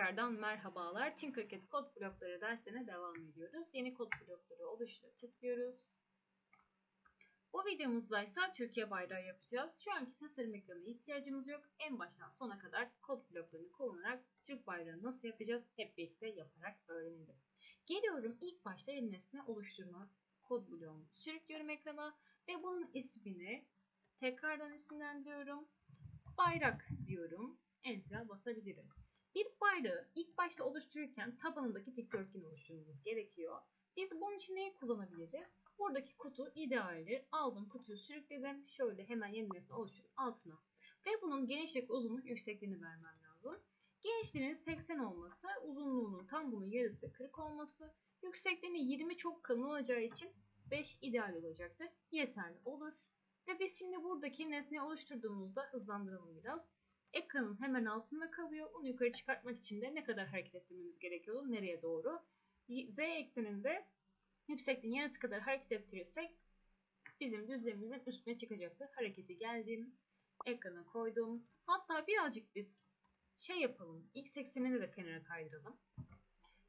Tekrardan merhabalar. Tinkercad kod blokları dersine devam ediyoruz. Yeni kod blokları oluştura tıklıyoruz. Bu videomuzda ise Türkiye bayrağı yapacağız. Şu anki tasarım ekranına ihtiyacımız yok. En baştan sona kadar kod bloklarını kullanarak Türk bayrağını nasıl yapacağız hep birlikte yaparak öğrenelim. Geliyorum ilk başta yeni nesne oluşturma kod bloğumu sürüklüyorum ekrana ve bunun ismini tekrardan isimlendiriyorum. Bayrak diyorum. Enter'a basabilirim. Bir bayrağı ilk başta oluştururken tabanındaki dikdörtgen oluşturmamız gerekiyor. Biz bunun için neyi kullanabiliriz? Buradaki kutu idealdir. Aldım kutuyu sürükledim. Şöyle hemen yeni nesne oluşturup altına. Ve bunun genişlik, uzunluk, yüksekliğini vermem lazım. Genişliğinin 80 olması, uzunluğunun tam bunun yarısı 40 olması, yüksekliğinin 20 çok kalın olacağı için 5 ideal olacaktır. Yeterli olur. Ve biz şimdi buradaki nesneyi oluşturduğumuzda hızlandıralım biraz ekranın hemen altında kalıyor. Onu yukarı çıkartmak için de ne kadar hareket ettirmemiz gerekiyordu? Nereye doğru? Z ekseninde yüksekliğin yarısı kadar hareket ettirirsek bizim düzlemimizin üstüne çıkacaktır. Hareketi geldim. Ekrana koydum. Hatta birazcık biz şey yapalım. X eksenini de kenara kaydıralım.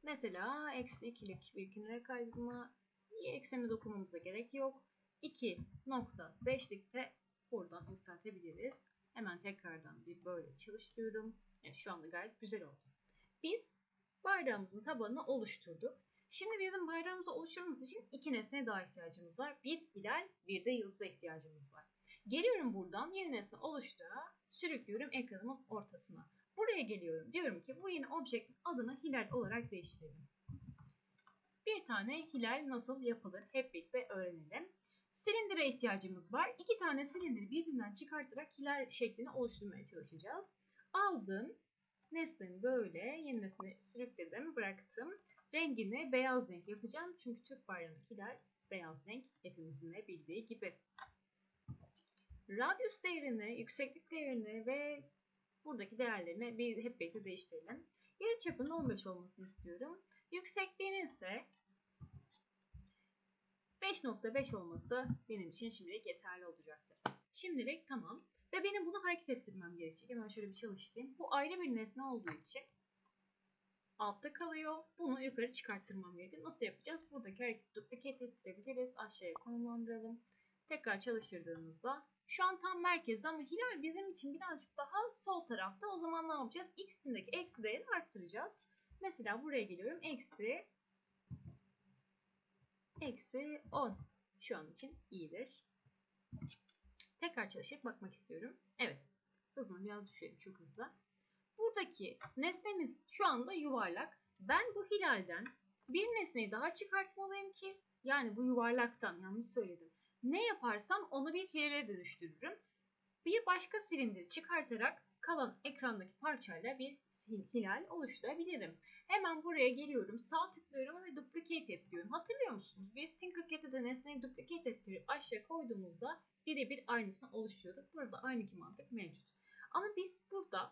Mesela eksi ikilik bir kenara kaydırma. Y eksenine dokunmamıza gerek yok. 2.5'likte buradan yükseltebiliriz. Hemen tekrardan bir böyle çalıştırıyorum. Yani şu anda gayet güzel oldu. Biz bayrağımızın tabanını oluşturduk. Şimdi bizim bayrağımızı oluşturmamız için iki nesneye daha ihtiyacımız var. Bir hilal, bir de yıldıza ihtiyacımız var. Geliyorum buradan yeni nesne oluştura, sürüklüyorum ekranımın ortasına. Buraya geliyorum. Diyorum ki bu yeni objenin adını hilal olarak değiştirelim. Bir tane hilal nasıl yapılır hep birlikte öğrenelim. Silindire ihtiyacımız var. İki tane silindiri birbirinden çıkartarak hilal şeklini oluşturmaya çalışacağız. Aldım. Nesnemi böyle yeni nesne sürükledim, bıraktım. Rengini beyaz renk yapacağım. Çünkü Türk bayrağındaki hilal beyaz renk hepimizin de bildiği gibi. Radyus değerini, yükseklik değerini ve buradaki değerlerini bir hep birlikte değiştirelim. Yarıçapının 15 olmasını istiyorum. Yüksekliğini ise 5.5 olması benim için şimdilik yeterli olacaktır. Şimdilik tamam. Ve benim bunu hareket ettirmem gerekecek. Hemen şöyle bir çalıştırayım. Bu ayrı bir nesne olduğu için altta kalıyor. Bunu yukarı çıkarttırmam gerekiyor. Nasıl yapacağız? Buradaki hareketi duplicate ettirebiliriz. Aşağıya konumlandıralım. Tekrar çalıştırdığımızda şu an tam merkezde ama hilal bizim için birazcık daha sol tarafta. O zaman ne yapacağız? X'indeki eksi değerini arttıracağız. Mesela buraya geliyorum. Eksi eksi 10 şu an için iyidir. Tekrar çalışıp bakmak istiyorum. Evet. Hızını biraz düşürelim çok hızlı. Buradaki nesnemiz şu anda yuvarlak. Ben bu hilalden bir nesneyi daha çıkartmalıyım ki yani bu yuvarlaktan yanlış söyledim. Ne yaparsam onu bir hilale dönüştürürüm. Bir başka silindiri çıkartarak kalan ekrandaki parçayla bir hilal oluşturabilirim. Hemen buraya geliyorum. Sağ tıklıyorum ve duplicate et diyorum. Hatırlıyor musunuz? Biz Tinkercad'de de nesneyi duplicate ettirip aşağı koyduğumuzda birebir aynısını oluşturuyorduk. Burada aynı ki mantık mevcut. Ama biz burada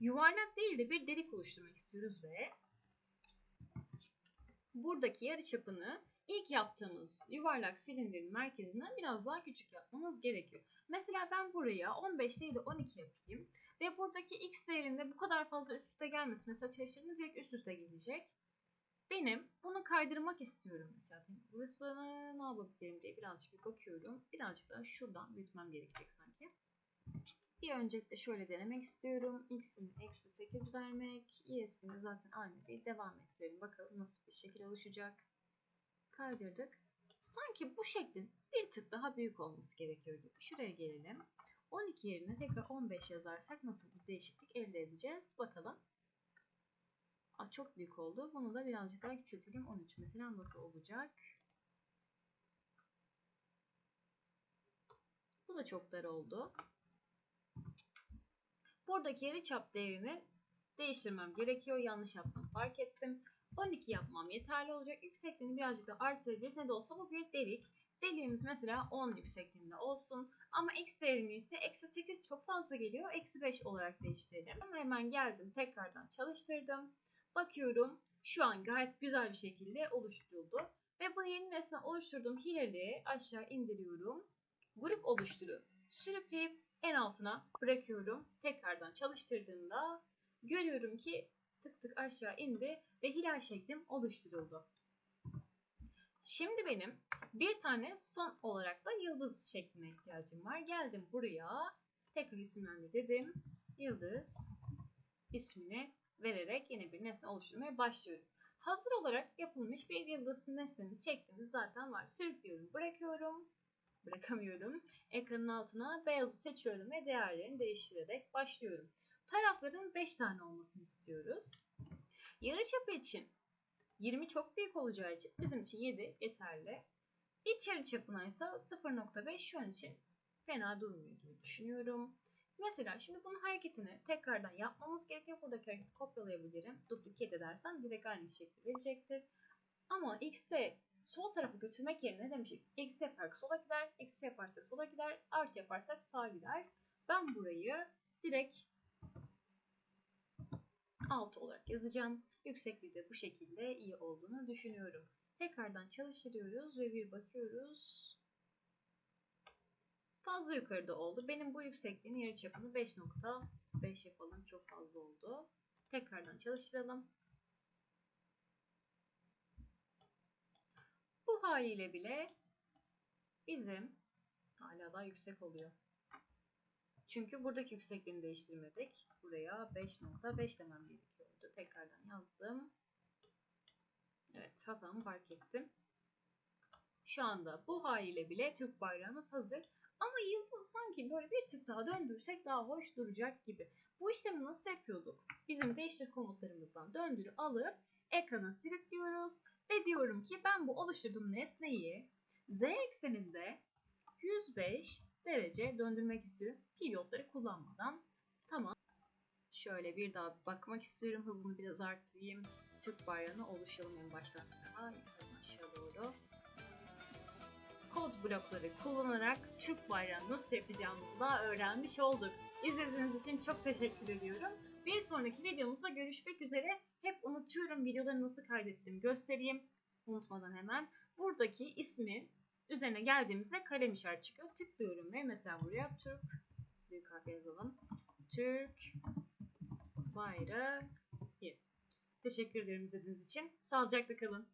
yuvarlak değil de bir delik oluşturmak istiyoruz ve buradaki yarıçapını ilk yaptığımız yuvarlak silindirin merkezinden biraz daha küçük yapmamız gerekiyor. Mesela ben buraya 15 değil de 12 yapayım. Ve buradaki x değerinde bu kadar fazla üst üste gelmesin. Mesela çalıştığımda direkt üst üste gelecek. Benim bunu kaydırmak istiyorum mesela. Burası ne yapabilirim diye birazcık bir bakıyorum. Birazcık daha şuradan büyütmem gerekecek sanki. Bir öncelikle şöyle denemek istiyorum. X'in eksi 8 vermek. Y'sini zaten aynı değil. Devam ettirelim. Bakalım nasıl bir şekil oluşacak. Kaydırdık. Sanki bu şeklin bir tık daha büyük olması gerekiyor gibi. Şuraya gelelim. 12 yerine tekrar 15 yazarsak nasıl bir değişiklik elde edeceğiz? Bakalım. Aa, çok büyük oldu. Bunu da birazcık daha küçültelim. 13 mesela nasıl olacak? Bu da çok dar oldu. Buradaki yarıçap değerini değiştirmem gerekiyor. Yanlış yaptım fark ettim. 12 yapmam yeterli olacak. Yüksekliğini birazcık da artırabiliriz. Ne de olsa bu bir delik. Deliğimiz mesela 10 yüksekliğinde olsun. Ama x değerimi ise eksi 8 çok fazla geliyor. Eksi 5 olarak değiştirelim. Hemen geldim tekrardan çalıştırdım. Bakıyorum şu an gayet güzel bir şekilde oluşturuldu. Ve bu yeni nesne oluşturduğum hileli aşağı indiriyorum. Grup oluşturup sürükleyip en altına bırakıyorum. Tekrardan çalıştırdığımda görüyorum ki tık tık aşağı indi ve hilal şeklim oluşturuldu. Şimdi benim bir tane son olarak da yıldız şekline ihtiyacım var. Geldim buraya tekrar isimlendirdim. Yıldız ismini vererek yeni bir nesne oluşturmaya başlıyorum. Hazır olarak yapılmış bir yıldız nesnemiz şeklimiz zaten var. Sürüklüyorum, bırakıyorum. Bırakamıyorum. Ekranın altına beyazı seçiyorum ve değerlerini değiştirerek başlıyorum. Tarafların 5 tane olmasını istiyoruz. Yarıçapı için 20 çok büyük olacağı için bizim için 7 yeterli. İç yarıçapına ise 0.5 şu an için fena durmuyor gibi düşünüyorum. Mesela şimdi bunun hareketini tekrardan yapmamız gerekiyor. Buradaki hareketi kopyalayabilirim. Duplicate edersem direkt aynı şekli verecektir. Ama x'te sol tarafı götürmek yerine ne demiştik? X yaparsak sola gider, eksi yaparsak sola gider, artı yaparsak sağa gider. Ben burayı direkt alt olarak yazacağım. Yüksekliği de bu şekilde iyi olduğunu düşünüyorum. Tekrardan çalıştırıyoruz ve bir bakıyoruz. Fazla yukarıda oldu. Benim bu yüksekliğin yarıçapını 5.5 yapalım. Çok fazla oldu. Tekrardan çalıştıralım. Bu haliyle bile bizim hala daha yüksek oluyor. Çünkü buradaki yüksekliğini değiştirmedik. Buraya 5.5 demem gerekiyordu. Tekrardan yazdım. Evet hatamı fark ettim. Şu anda bu haliyle bile Türk bayrağımız hazır. Ama yıldız sanki böyle bir tık daha döndürsek daha hoş duracak gibi. Bu işlemi nasıl yapıyorduk? Bizim değiştir komutlarımızdan döndürü alıp ekrana sürüklüyoruz ve diyorum ki ben bu oluşturduğum nesneyi z ekseninde 105 derece döndürmek istiyorum. Pivotları kullanmadan. Tamam. Şöyle bir daha bakmak istiyorum. Hızını biraz arttırayım. Türk bayrağını oluşalım en baştan. Daha aşağı doğru. Kod blokları kullanarak Türk bayrağını nasıl yapacağımızı da öğrenmiş olduk. İzlediğiniz için çok teşekkür ediyorum. Bir sonraki videomuzda görüşmek üzere. Hep unutuyorum videoları nasıl kaydettim göstereyim. Unutmadan hemen. Buradaki ismi üzerine geldiğimizde kalem işareti çıkıyor. Tıklıyorum ve mesela buraya Türk büyük harf yazalım. Türk bayrağı. Teşekkür ederim izlediğiniz için. Sağlıcakla kalın.